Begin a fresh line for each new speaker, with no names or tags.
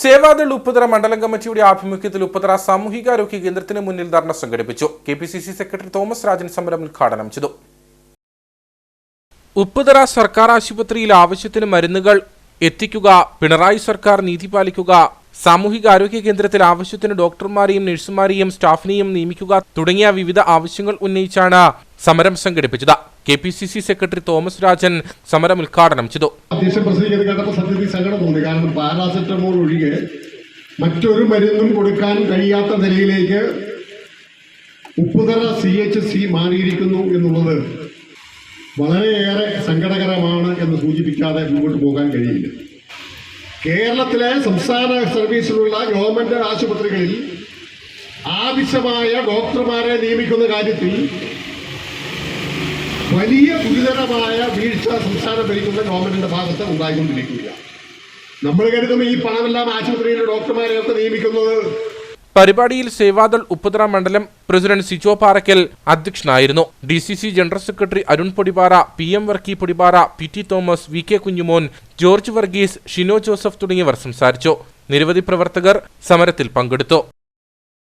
സേവാദൾ ഉപ്പുതറ മണ്ഡലം കമ്മിറ്റിയുടെ ആഭിമുഖ്യത്തിൽ ഉപ്പുതറ സാമൂഹികാരോഗ്യ കേന്ദ്രത്തിന് മുന്നിൽ ധർണ സംഘടിപ്പിച്ചു. K P C C secretary Thomas Rajan സമരം ഉദ്ഘാടനം ചെയ്തു. ഉപ്പുതറ സർക്കാർ ആശുപത്രിയിൽ ആവശ്യത്തിന് മരുന്നുകൾ എത്തിക്കുക പിണറായി സർക്കാർ നീതി പാലിക്കുക സാമൂഹികാരോഗ്യ കേന്ദ്രത്തിൽ ആവശ്യത്തിന് ഡോക്ടർമാരെയും നഴ്സുമാരെയും സ്റ്റാഫിനെയും നിയമിക്കുക തുടങ്ങിയ വിവിധ ആവശ്യങ്ങൾ ഉന്നയിച്ചാണ് സമരം സംഘടിപ്പിച്ചത്. K P C C secretary Thomas Rajan സമരം ഉദ്ഘാടനം ചെയ്തു.
ഒഴികെ മറ്റൊരു മരുന്നും കൊടുക്കാൻ കഴിയാത്ത നിലയിലേക്ക് ഉപ്പുതറ സി എച്ച് സി മാറിയിരിക്കുന്നു എന്നുള്ളത് വളരെയേറെ സങ്കടകരമാണ് എന്ന് സൂചിപ്പിക്കാതെ മുമ്പോട്ട് പോകാൻ കഴിയില്ല. കേരളത്തിലെ സംസ്ഥാന സർവീസിലുള്ള ഗവൺമെന്റ് ആശുപത്രികളിൽ ആവശ്യമായ ഡോക്ടർമാരെ നിയമിക്കുന്ന കാര്യത്തിൽ വലിയ ഗുരുതരമായ വീഴ്ച സംസ്ഥാനം ഭരിക്കുന്ന ഗവൺമെന്റിന്റെ ഭാഗത്ത് ഉണ്ടായിക്കൊണ്ടിരിക്കുകയാണ്. നമ്മൾ കരുതുന്ന ഈ പണമെല്ലാം ആശുപത്രിയിലെ ഡോക്ടർമാരെയൊക്കെ നിയമിക്കുന്നത്
പരിപാടിയിൽ സേവാദൾ ഉപ്പുതറ മണ്ഡലം പ്രസിഡന്റ് സിജോ പാറയ്ക്കൽ അധ്യക്ഷനായിരുന്നു. D C C general secretary Arun Podipara P M Varkey Podipara P T Thomas V K Kunjumon George Varghese Shino Joseph തുടങ്ങിയവർ സംസാരിച്ചു. നിരവധി പ്രവർത്തകർ സമരത്തിൽ പങ്കെടുത്തു.